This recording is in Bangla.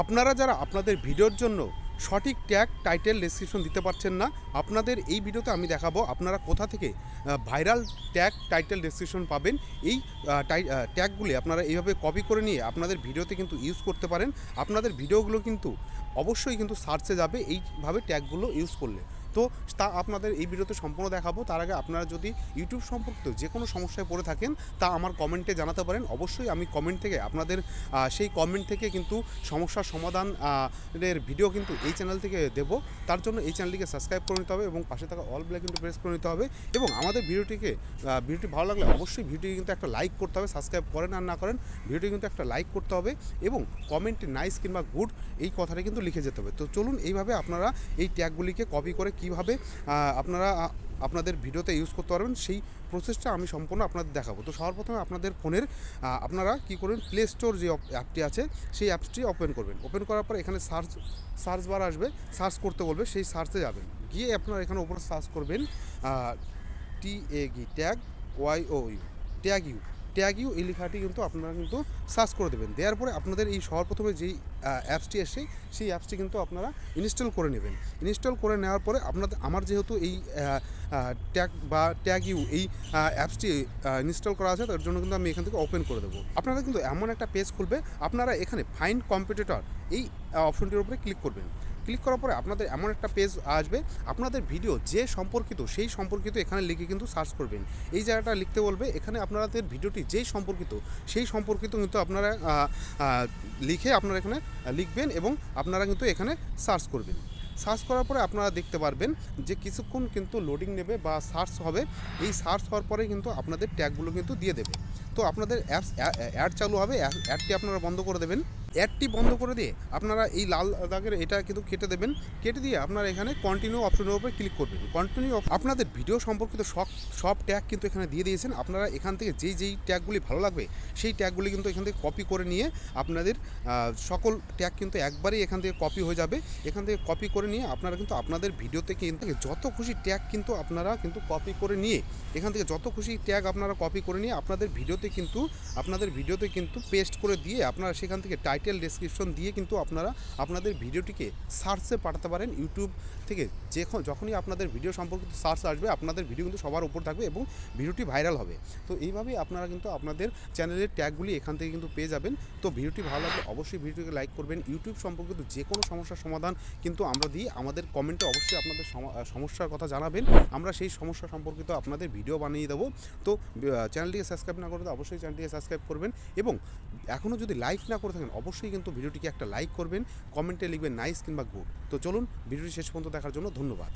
আপনারা যারা আপনাদের ভিডিওর জন্য সঠিক ট্যাগ, টাইটেল ডেসক্রিপশন দিতে পারছেন না, আপনাদের এই ভিডিওতে আমি দেখাবো আপনারা কোথা থেকে ভাইরাল ট্যাগ টাইটেল ডেসক্রিপশন পাবেন। এই ট্যাগগুলি আপনারা এইভাবে কপি করে নিয়ে আপনাদের ভিডিওতে কিন্তু ইউজ করতে পারেন। আপনাদের ভিডিওগুলো কিন্তু অবশ্যই কিন্তু সার্চে যাবে, এইভাবে ট্যাগগুলো ইউজ করলে। তো তা আপনাদের এই ভিডিওতে সম্পূর্ণ দেখাবো। তার আগে আপনারা যদি ইউটিউব সম্পর্কিত যে কোনো সমস্যায় পড়ে থাকেন, তা আমার কমেন্টে জানাতে পারেন। অবশ্যই আমি কমেন্ট থেকে আপনাদের সেই কমেন্ট থেকে কিন্তু সমস্যার সমাধান এর ভিডিও কিন্তু এই চ্যানেল থেকে দেব। তার জন্য এই চ্যানেলটিকে সাবস্ক্রাইব করে নিতে হবে এবং পাশে থাকা অল ব্ল্যাক কিন্তু প্রেস করে নিতে হবে এবং আমাদের ভিডিওটিকে ভিডিওটি ভালো লাগলে অবশ্যই ভিডিওটি কিন্তু একটা লাইক করতে হবে। সাবস্ক্রাইব করেন আর না করেন, ভিডিওটি কিন্তু একটা লাইক করতে হবে এবং কমেন্টে নাইস কিংবা গুড এই কথাটা কিন্তু লিখে যেতে হবে। তো চলুন এইভাবে আপনারা এই ট্যাগগুলিকে কপি করে কীভাবে আপনারা আপনাদের ভিডিওতে ইউজ করতে পারবেন, সেই প্রসেসটা আমি সম্পূর্ণ আপনাদের দেখাবো। তো সবার প্রথমে আপনাদের ফোনের আপনারা কি করবেন প্লে স্টোর যে অ্যাপটি আছে, সেই অ্যাপসটি ওপেন করবেন। ওপেন করার পর এখানে সার্চ সার্চ বার আসবে সার্চ করতে বলবে, সেই সার্চে যাবেন। গিয়ে আপনারা এখানে উপরে সার্চ করবেন টি এ গি tag Y O U tag you tag you এই লেখাটি কিন্তু আপনারা কিন্তু সার্চ করে দেবেন। দেওয়ার পরে আপনাদের এই সবার প্রথমে যেই অ্যাপসটি এসে সেই অ্যাপসটি কিন্তু আপনারা ইনস্টল করে নেবেন। ইনস্টল করে নেওয়ার পরে আপনাদের, আমার যেহেতু এই ট্যাগ বা ট্যাগ ইউ এই অ্যাপসটি ইনস্টল করা আছে, তার জন্য কিন্তু আমি এখান থেকে ওপেন করে দেবো। আপনারা কিন্তু এমন একটা পেজ খুলবে, আপনারা এখানে ফাইন্ড কম্পিটিটর এই অপশনটির উপরে ক্লিক করবেন। ক্লিক করার পরে আপনাদের এমন একটা পেজ আসবে। আপনাদের ভিডিও যে সম্পর্কিত, সেই সম্পর্কিত এখানে লিখে কিন্তু সার্চ করবেন। এই জায়গাটা লিখতে বলবে, এখানে আপনাদের ভিডিওটি যেই সম্পর্কিত, সেই সম্পর্কিত কিন্তু আপনারা লিখে আপনারা এখানে লিখবেন এবং আপনারা কিন্তু এখানে সার্চ করবেন। সার্চ করার পরে আপনারা দেখতে পারবেন যে কিছুক্ষণ কিন্তু লোডিং নেবে বা সার্চ হবে। এই সার্চ হওয়ার পরে কিন্তু আপনাদের ট্যাগগুলো কিন্তু দিয়ে দেবে। তো আপনাদের অ্যাপস অ্যাড চালু হবে অ্যাডটি আপনারা বন্ধ করে দেবেন। অ্যাডটি বন্ধ করে দিয়ে আপনারা এই লাল দাগের এটা কিন্তু কেটে দেবেন। কেটে দিয়ে আপনারা এখানে কন্টিনিউ অপশনের উপরে ক্লিক করবেন। কন্টিনিউ আপনাদের ভিডিও সম্পর্কিত সব সব ট্যাগ কিন্তু এখানে দিয়ে দিয়েছেন। আপনারা এখান থেকে যেই যেই ট্যাগগুলি ভালো লাগবে, সেই ট্যাগগুলি কিন্তু এখান থেকে কপি করে নিয়ে আপনাদের সকল ট্যাগ কিন্তু একবারেই এখান থেকে কপি হয়ে যাবে। এখান থেকে কপি করে নিয়ে আপনারা কিন্তু আপনাদের ভিডিওতে কিন্তু যত খুশি ট্যাগ কিন্তু আপনারা কিন্তু কপি করে নিয়ে, এখান থেকে যত খুশি ট্যাগ আপনারা কপি করে নিয়ে আপনাদের ভিডিওতে কিন্তু, আপনাদের ভিডিওতে কিন্তু পেস্ট করে দিয়ে আপনারা সেখান থেকে টাইটেল ডেসক্রিপশন দিয়ে কিন্তু আপনারা আপনাদের ভিডিওটিকে সার্চে পাঠাতে পারেন ইউটিউব থেকে। যখন যখনই আপনাদের ভিডিও সম্পর্কিত সার্চ আসবে, আপনাদের ভিডিও কিন্তু সবার উপর থাকবে এবং ভিডিওটি ভাইরাল হবে। তো এইভাবেই আপনারা কিন্তু আপনাদের চ্যানেলের ট্যাগগুলি এখান থেকে কিন্তু পেয়ে যাবেন। তো ভিডিওটি ভালো লাগলে অবশ্যই ভিডিওটিকে লাইক করবেন। ইউটিউব সম্পর্কিত যে কোনো সমস্যার সমাধান কিন্তু আমরা দিই আমাদের কমেন্টে অবশ্যই আপনাদের সম- সমস্যার কথা জানাবেন। আমরা সেই সমস্যা সম্পর্কিত আপনাদের ভিডিও বানিয়ে দেবো। তো চ্যানেলটিকে সাবস্ক্রাইব না করে তো অবশ্যই চ্যানেলটিকে সাবস্ক্রাইব করবেন এবং এখনও যদি লাইক না করে থাকেন অবশ্যই কিন্তু ভিডিওটিকে একটা লাইক করবেন কমেন্টে লিখবেন নাইস কিংবা গুড তো চলুন, ভিডিওটি শেষ পর্যন্ত দেখার জন্য ধন্যবাদ।